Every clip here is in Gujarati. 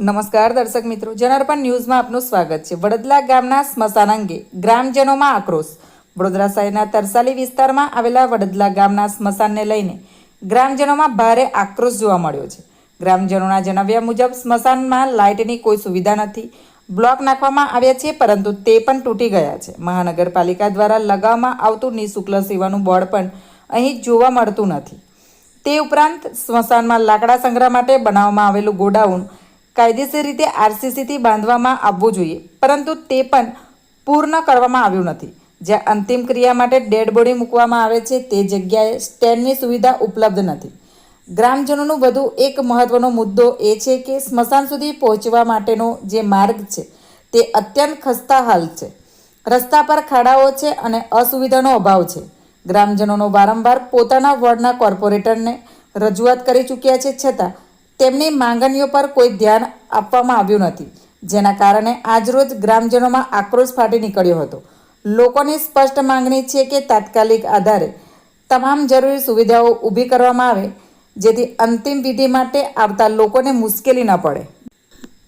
નમસ્કાર દર્શક મિત્રો, જનાર્પણ ન્યૂઝમાં આપનું સ્વાગત છે. વડદલા ગામના સ્મશાન અંગે ગ્રામજનોમાં આક્રોશ. વડોદરા શહેરના તરસાલી વિસ્તારમાં આવેલા વડદલા ગામના સ્મશાનને લઈને ગ્રામજનોમાં ભારે આક્રોશ જોવા મળ્યો છે. ગ્રામજનોના જણાવ્યા મુજબ, સ્મશાનમાં લાઇટની કોઈ સુવિધા નથી. બ્લોક નાખવામાં આવ્યા છે, પરંતુ તે પણ તૂટી ગયા છે. મહાનગરપાલિકા દ્વારા લગાવવામાં આવતું નિઃશુલ્ક સેવાનું બોર્ડ પણ અહીં જોવા મળતું નથી. તે ઉપરાંત સ્મશાનમાં લાકડા સંગ્રહ માટે બનાવવામાં આવેલું ગોડાઉન કાયદેસર રીતે આરસીસીથી બાંધવામાં આવવું જોઈએ. પરંતુ તે પણ પૂર્ણ કરવામાં આવ્યું નથી. જ્યાં અંતિમ ક્રિયા માટે ડેડ બોડી મૂકવામાં આવે છે, તે જગ્યાએ સ્ટેન્ડની સુવિધા ઉપલબ્ધ નથી. ગ્રામજનોનું વધુ એક મહત્વનો મુદ્દો એ છે કે સ્મશાન સુધી પહોંચવા માટેનો જે માર્ગ છે, તે અત્યંત ખસ્તા હાલ છે. રસ્તા પર ખાડાઓ છે અને અસુવિધાનો અભાવ છે. ગ્રામજનોનો વારંવાર પોતાના વોર્ડના કોર્પોરેટરને રજૂઆત કરી ચૂક્યા છે, છતાં તેમની માંગણીઓ પર કોઈ ધ્યાન આપવામાં આવ્યું નથી. જેના કારણે આજરોજ ગ્રામજનોમાં આક્રોશ ફાટી નીકળ્યો હતો. લોકોની સ્પષ્ટ માંગણી છે કે તાત્કાલિક આધારે તમામ જરૂરી સુવિધાઓ ઊભી કરવામાં આવે, જેથી અંતિમ વિધિ માટે આવતા લોકોને મુશ્કેલી ન પડે.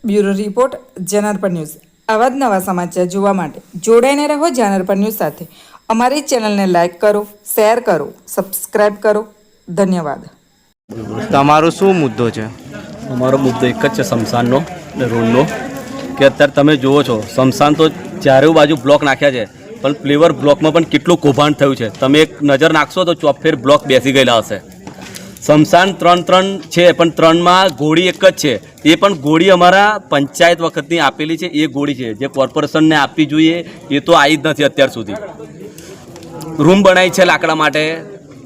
Bureau report, Janarpan news. આવા જ નવા સમાચાર જોવા માટે જોડાઈને રહો જાનરપણ ન્યૂઝ સાથે. અમારી ચેનલને લાઇક કરો, શેર કરો સબસ્ક્રાઈબ કરો. ધન્યવાદ. તમારો શું મુદ્દો છે? અમારો મુદ્દો એક જ છે શમશાનનો રૂમનો કે અત્યારે તમે જુઓ છો, શમશાન તો ચારે બાજુ બ્લોક નાખ્યા છે, પણ પ્લેવર બ્લોકમાં પણ કેટલું કૌભાંડ થયું છે. તમે એક નજર નાખશો તો ચોફેર બ્લોક બેસી ગયેલા હશે. શમશાન ત્રણ ત્રણ છે, પણ ત્રણમાં ગોળી એક જ છે. એ પણ ગોળી અમારા પંચાયત વખતની આપેલી છે, એ ગોળી છે. જે કોર્પોરેશનને આપવી જોઈએ, એ તો આવી જ નથી અત્યાર સુધી. રૂમ બનાવી છે લાકડા માટે.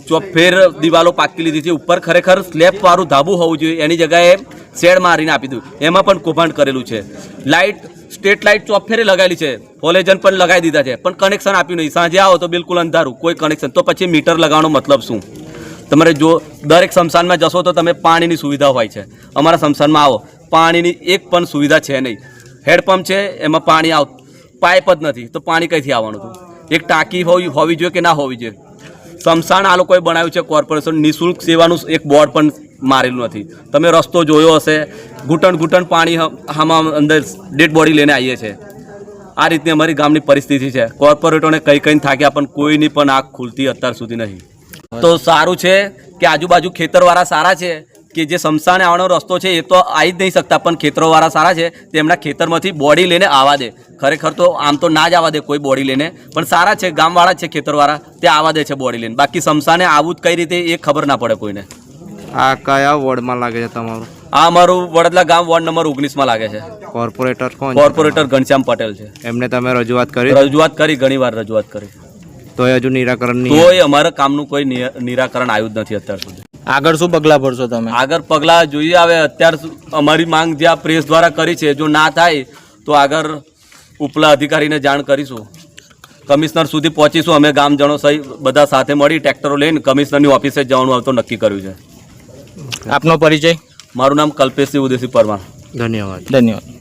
ચોફેર દિવાલો પાકી લીધી છે, ઉપર ખરેખર સ્લેબવાળું વાળું ધાબુ હોવું જોઈએ, એની જગ્યાએ શેડ મારીને આપી દીધું. એમાં પણ કૌભાંડ કરેલું છે. લાઇટ સ્ટેટ લાઇટ ચોફેરે લગાવેલી છે. હોલેજન પણ લગાવી દીધા છે. પણ કનેક્શન આપ્યું નહીં. સાંજે આવો તો બિલકુલ અંધારું. કોઈ કનેક્શન તો પછી મીટર લગાવવાનો મતલબ શું? તમારે જો દરેક શમશાનમાં જશો તો તમે પાણીની સુવિધા હોય છે. અમારા શમશાનમાં આવો. પાણીની એક પણ સુવિધા છે નહીં. હેડપંપ છે, એમાં પાણી આવ પાઇપ જ નથી. તો પાણી કઈથી આવવાનું હતું? એક ટાંકી હોવી હોવી જોઈએ કે ના હોવી જોઈએ? શમશાન આ લોકોએ બનાવ્યું છે કોર્પોરેશન. નિઃશુલ્ક સેવાનું એક બોર્ડ પણ મારેલું નથી. તમે રસ્તો જોયો હશે. ઘૂંટણ ઘૂંટણ પાણી આમાં અંદર ડેડ બોડી લઈને આવીએ છીએ આ રીતની અમારી ગામની પરિસ્થિતિ છે. કોર્પોરેટરોને કંઈ કઈ થાક્યા પણ કોઈની પણ આંખ ખુલતી અત્યાર સુધી નહીં. તો સારું છે કે આજુબાજુ ખેતરવાળા સારા છે. કે જે શમશાને આવવાનો રસ્તો છે એ તો આવી જ નહીં શકતા પણ ખેતરોવાળા સારા છે તેમના ખેતરમાંથી બોડી લઈને આવવા દે. ખરેખર તો આમ તો ના જ આવવા દે કોઈ બોડી લઈને પણ સારા છે ગામવાળા છે ખેતરવાળા તે આવવા દે છે બોડી લઈને. બાકી શમશાને આવું જ કઈ રીતે એ ખબર ના પડે કોઈને. આ કયા વોર્ડમાં લાગે છે તમારું? આ અમારું વડોદરા ગામ વોર્ડ નંબર ઓગણીસમાં લાગે છે. કોર્પોરેટર કોણ કોર્પોરેટર ઘનશ્યામ પટેલ છે. એમને તમે રજૂઆત કરી? રજૂઆત કરી ઘણી વાર રજૂઆત કરી. તો હજુ નિરાકરણ તોય અમારા કામનું કોઈ નિરાકરણ આવ્યું જ નથી અત્યાર સુધી. આગળ શું પગલાં ભરશો તમે? આગળ પગલાં જોઈએ. હવે અત્યાર અમારી માંગ જે આ પ્રેસ દ્વારા કરી છે જો ના થાય તો આગળ ઉપલા અધિકારીને જાણ કરીશું. કમિશનર સુધી પહોંચીશું. અમે ગામજનો સહી બધા સાથે મળી ટ્રેક્ટરો લઈને કમિશનરની ઓફિસે જવાનું આવતો નક્કી કર્યું છે. આપનો પરિચય? મારું નામ કલ્પેશસિંહ ઉદયસિંહ પરમાર. ધન્યવાદ. ધન્યવાદ.